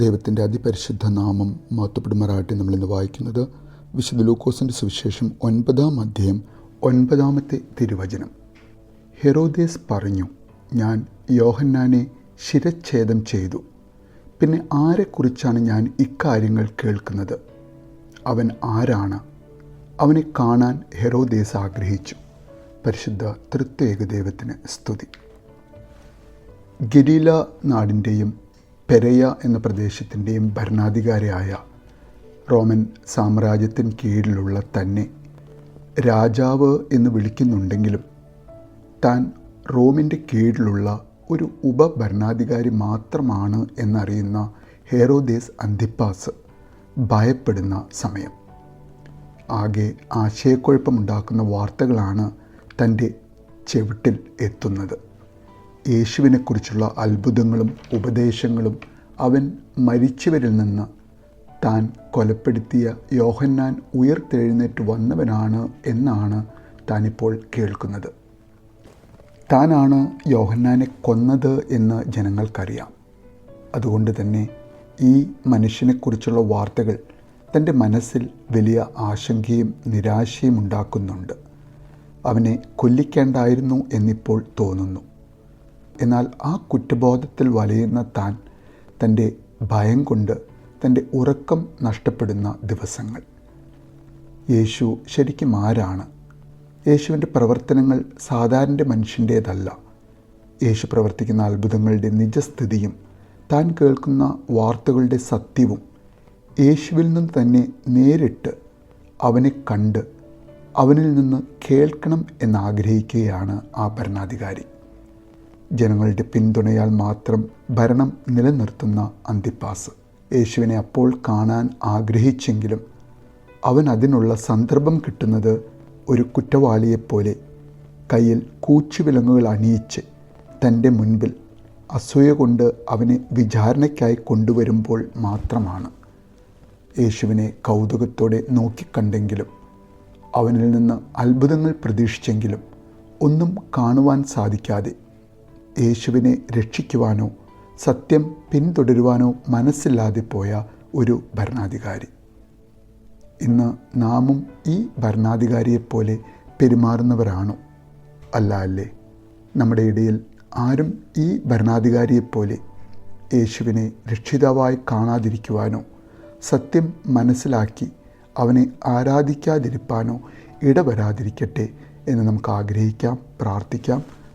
ദൈവത്തിന്റെ അതിപരിശുദ്ധ നാമം മഹത്വപ്പെടുമാറാട്ടെ നമ്മളിന്ന് വായിക്കുന്നത് വിശുദ്ധ ലൂക്കോസിന്റെ സുവിശേഷം ഒൻപതാം അധ്യായം ഒൻപതാമത്തെ തിരുവചനം. ഹെറോദേസ് പറഞ്ഞു ഞാൻ യോഹന്നാനെ ശിരച്ഛേദം ചെയ്തു. പിന്നെ ആരെക്കുറിച്ചാണ് ഞാൻ ഇക്കാര്യങ്ങൾ കേൾക്കുന്നത്? അവൻ ആരാണ്? അവനെ കാണാൻ ഹെറോദേസ് ആഗ്രഹിച്ചു. പരിശുദ്ധ തൃത്വേക ദൈവത്തിന് സ്തുതി. ഗലീല നാടിന്റെയും പെരയ എന്ന പ്രദേശത്തിന്റെയും ഭരണാധികാരിയായ റോമൻ സാമ്രാജ്യത്തിന് കീഴിലുള്ള തന്നെ രാജാവ് എന്ന് വിളിക്കുന്നുണ്ടെങ്കിലും താൻ റോമിന്റെ കീഴിലുള്ള ഒരു ഉപഭരണാധികാരി മാത്രമാണ് എന്നറിയുന്ന ഹേറോദേസ് അന്തിപ്പാസ് ഭയപ്പെടുന്ന സമയം. ആകെ ആശയക്കുഴപ്പമുണ്ടാക്കുന്ന വാർത്തകളാണ് തന്റെ ചെവിട്ടിൽ എത്തുന്നത്. യേശുവിനെക്കുറിച്ചുള്ള അത്ഭുതങ്ങളും ഉപദേശങ്ങളും അവൻ മരിച്ചവരിൽ നിന്ന് താൻ കൊലപ്പെടുത്തിയ യോഹന്നാൻ ഉയർത്തെഴുന്നേറ്റ് വന്നവനാണ് എന്നാണ് താനിപ്പോൾ കേൾക്കുന്നത്. താനാണ് യോഹന്നാനെ കൊന്നത് എന്ന് ജനങ്ങൾക്കറിയാം. അതുകൊണ്ട് തന്നെ ഈ മനുഷ്യനെക്കുറിച്ചുള്ള വാർത്തകൾ തന്റെ മനസ്സിൽ വലിയ ആശങ്കയും നിരാശയും ഉണ്ടാക്കുന്നുണ്ട്. അവനെ കൊല്ലിക്കേണ്ടായിരുന്നു എന്നിപ്പോൾ തോന്നുന്നു. എന്നാൽ ആ കുറ്റബോധത്തിൽ വലയുന്ന താൻ തന്റെ ഭയം കൊണ്ട് തന്റെ ഉറക്കം നഷ്ടപ്പെടുന്ന ദിവസങ്ങൾ. യേശു ശരിക്കും ആരാണ്? യേശുവിന്റെ പ്രവർത്തനങ്ങൾ സാധാരണ മനുഷ്യന്റേതല്ല. യേശു പ്രവർത്തിക്കുന്ന അത്ഭുതങ്ങളുടെ നിജസ്ഥിതിയും താൻ കേൾക്കുന്ന വാർത്തകളുടെ സത്യവും യേശുവിൽ നിന്ന് തന്നെ നേരിട്ട് അവനെ കണ്ട് അവനിൽ നിന്ന് കേൾക്കണം എന്നാഗ്രഹിക്കുകയാണ് ആ ഭരണാധികാരി. ജനങ്ങളുടെ പിന്തുണയാൽ മാത്രം ഭരണം നിലനിർത്തുന്ന അന്തിപ്പാസ്. യേശുവിനെ അപ്പോൾ കാണാൻ ആഗ്രഹിച്ചെങ്കിലും അവൻ അതിനുള്ള സന്ദർഭം കിട്ടുന്നത് ഒരു കുറ്റവാളിയെപ്പോലെ കയ്യിൽ കൂച്ചുവിലങ്ങുകൾ അണിയിച്ച് തന്റെ മുൻപിൽ അസൂയ കൊണ്ട് അവനെ വിചാരണയ്ക്കായി കൊണ്ടുവരുമ്പോൾ മാത്രമാണ്. യേശുവിനെ കൗതുകത്തോടെ നോക്കിക്കണ്ടെങ്കിലും അവനിൽ നിന്ന് അത്ഭുതങ്ങൾ പ്രതീക്ഷിച്ചെങ്കിലും ഒന്നും കാണുവാൻ സാധിക്കാതെ യേശുവിനെ രക്ഷിക്കുവാനോ സത്യം പിന്തുടരുവാനോ മനസ്സില്ലാതെ പോയ ഒരു ഭരണാധികാരി. ഇന്ന് നാമും ഈ ഭരണാധികാരിയെപ്പോലെ പെരുമാറുന്നവരാണോ? അല്ല അല്ലേ? നമ്മുടെ ഇടയിൽ ആരും ഈ ഭരണാധികാരിയെപ്പോലെ യേശുവിനെ രക്ഷിതാവായി കാണാതിരിക്കുവാനോ സത്യം മനസ്സിലാക്കി അവനെ ആരാധിക്കാതിരിപ്പാനോ ഇടവരാതിരിക്കട്ടെ എന്ന് നമുക്ക് ആഗ്രഹിക്കാം പ്രാർത്ഥിക്കാം.